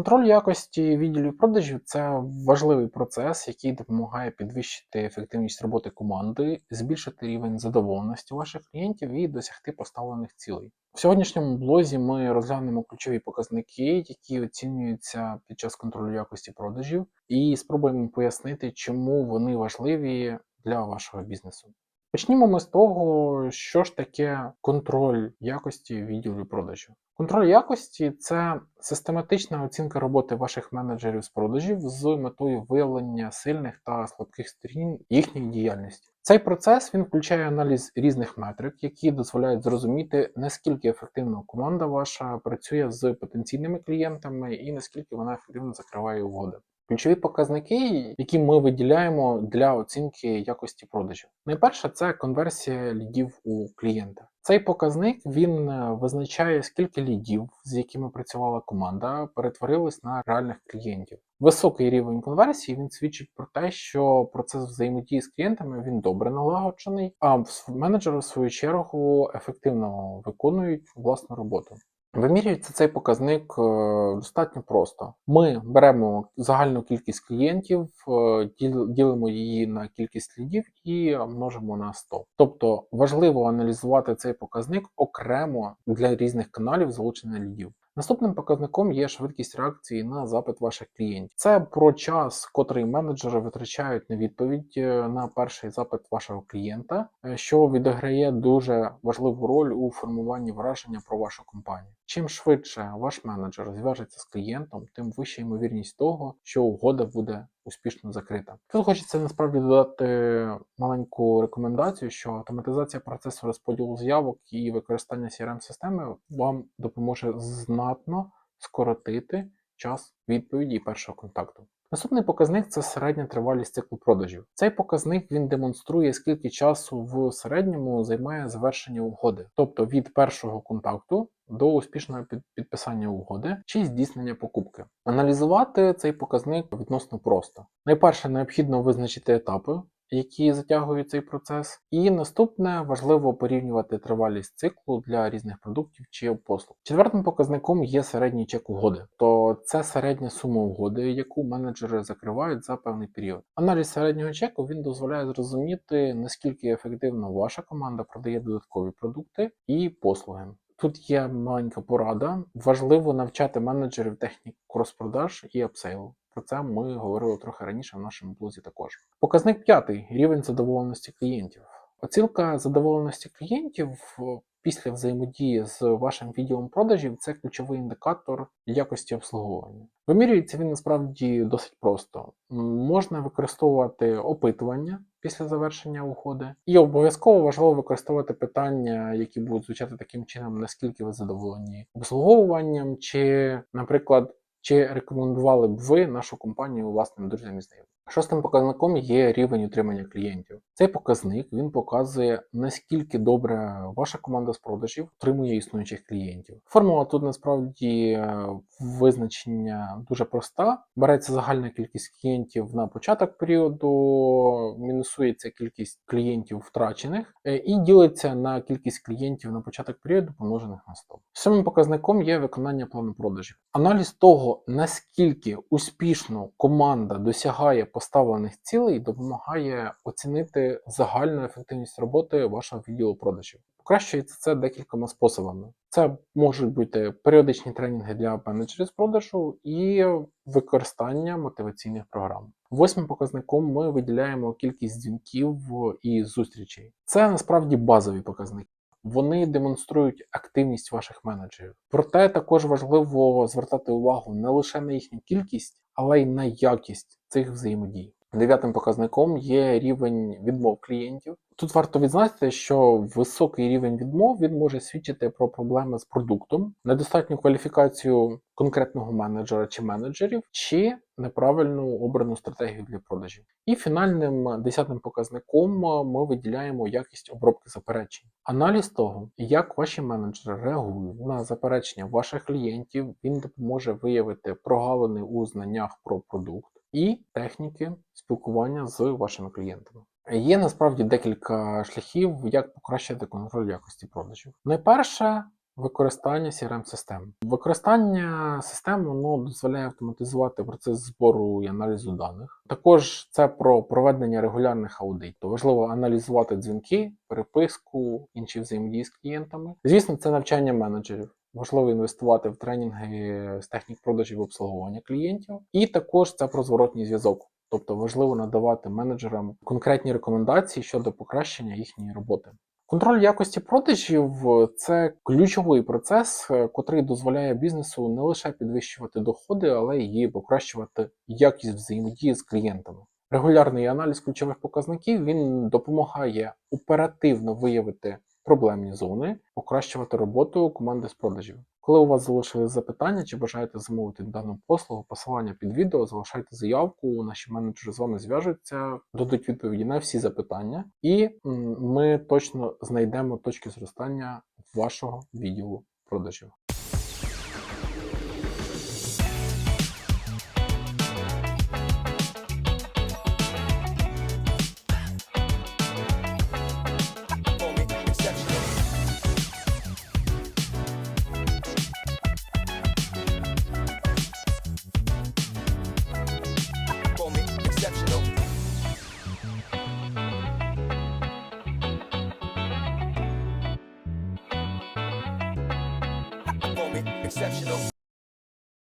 Контроль якості відділів продажів це важливий процес, який допомагає підвищити ефективність роботи команди, збільшити рівень задоволеності ваших клієнтів і досягти поставлених цілей. В сьогоднішньому блозі ми розглянемо ключові показники, які оцінюються під час контролю якості продажів, і спробуємо пояснити, чому вони важливі для вашого бізнесу. Почнімо ми з того, що ж таке контроль якості відділів продажів. Контроль якості це систематична оцінка роботи ваших менеджерів з продажів з метою виявлення сильних та слабких сторін їхньої діяльності. Цей процес він включає аналіз різних метрик, які дозволяють зрозуміти, наскільки ефективно команда ваша працює з потенційними клієнтами і наскільки вона ефективно закриває угоди. Ключові показники, які ми виділяємо для оцінки якості продажів. Найперше це конверсія лідів у клієнта. Цей показник він е, визначає, скільки лідів, з якими працювала команда, перетворились на реальних клієнтів. Високий рівень конверсії він свідчить про те, що процес взаємодії з клієнтами він добре налагоджений, а менеджери, в свою чергу, ефективно виконують власну роботу. Вимірюється цей показник е, достатньо просто. Ми беремо загальну кількість клієнтів, е, ділимо її на кількість лідів і множимо на 100. Тобто важливо аналізувати цей показник окремо для різних каналів залучення лідів. Наступним показником є швидкість реакції на запит ваших клієнтів. Це про час, котрий менеджери витрачають на відповідь е, на перший запит вашого клієнта, е, що відіграє дуже важливу роль у формуванні враження про вашу компанію. Чим швидше ваш менеджер зв'яжеться з клієнтом, тим вища ймовірність того, що угода буде успішно закрита. Тут хочеться насправді додати маленьку рекомендацію, що автоматизація процесу розподілу заявок і використання crm системи вам допоможе знатно скоротити час відповіді і першого контакту. Наступний показник це середня тривалість циклу продажів. Цей показник він демонструє, скільки часу в середньому займає завершення угоди, тобто від першого контакту до успішного підписання угоди чи здійснення покупки. Аналізувати цей показник відносно просто. Найперше необхідно визначити етапи, які затягують цей процес. І наступне важливо порівнювати тривалість циклу для різних продуктів чи послуг. Четвертим показником є середній чек угоди, то це середня сума угоди, яку менеджери закривають за певний період. Аналіз середнього чеку він дозволяє зрозуміти, наскільки ефективно ваша команда продає додаткові продукти і послуги. Тут є маленька порада. Важливо навчати менеджерів технік крос-продаж і апсейлу. Про це ми говорили трохи раніше в нашому блозі також. Показник п'ятий рівень задоволеності клієнтів. Оцінка задоволеності клієнтів після взаємодії з вашим відділом продажів це ключовий індикатор якості обслуговування. Вимірюється він насправді досить просто. Можна використовувати опитування після завершення угоди, і обов'язково важливо використовувати питання, які будуть звучати таким чином, наскільки ви задоволені обслуговуванням, чи, наприклад, чи рекомендували б ви нашу компанію власним друзям і знайомим? Шостим показником є рівень утримання клієнтів. Цей показник він показує наскільки добре ваша команда з продажів утримує існуючих клієнтів. Формула тут насправді е, визначення дуже проста. Береться загальна кількість клієнтів на початок періоду, мінусується кількість клієнтів втрачених е, і ділиться на кількість клієнтів на початок періоду, помножених на 100. Сьомим показником є виконання плану продажів. Аналіз того, наскільки успішно команда досягає поставлених цілей допомагає оцінити загальну ефективність роботи вашого відділу продажів. Покращується це декількома способами. Це можуть бути періодичні тренінги для менеджерів з продажу і використання мотиваційних програм. Восьмим показником ми виділяємо кількість дзвінків і зустрічей. Це насправді базові показники. Вони демонструють активність ваших менеджерів. Проте також важливо звертати увагу не лише на їхню кількість, але й на якість цих взаємодій. Дев'ятим показником є рівень відмов клієнтів. Тут варто відзначити, що високий рівень відмов він може свідчити про проблеми з продуктом, недостатню кваліфікацію конкретного менеджера чи менеджерів, чи неправильну обрану стратегію для продажів. І фінальним десятим показником ми виділяємо якість обробки заперечень. Аналіз того, як ваші менеджери реагують на заперечення ваших клієнтів, він допоможе виявити прогалини у знаннях про продукт і техніки спілкування з вашими клієнтами. Є насправді декілька шляхів, як покращити контроль якості продажів. Найперше Використання crm систем Використання систем воно дозволяє автоматизувати процес збору і аналізу даних. Також це про проведення регулярних аудитів. Важливо аналізувати дзвінки, переписку, інші взаємодії з клієнтами. Звісно, це навчання менеджерів. Важливо інвестувати в тренінги з технік продажів обслуговування клієнтів. І також це про зворотній зв'язок. Тобто важливо надавати менеджерам конкретні рекомендації щодо покращення їхньої роботи. Контроль якості продажів це ключовий процес, е, котрий дозволяє бізнесу не лише підвищувати доходи, але й покращувати якість взаємодії з клієнтами. Регулярний аналіз ключових показників він допомагає оперативно виявити проблемні зони, покращувати роботу команди з продажів. Коли у вас залишились запитання чи бажаєте замовити дану послугу, посилання під відео, залишайте заявку, наші менеджери з вами зв'яжуться, дадуть відповіді на всі запитання, і ми точно знайдемо точки зростання вашого відділу продажів. Exceptional.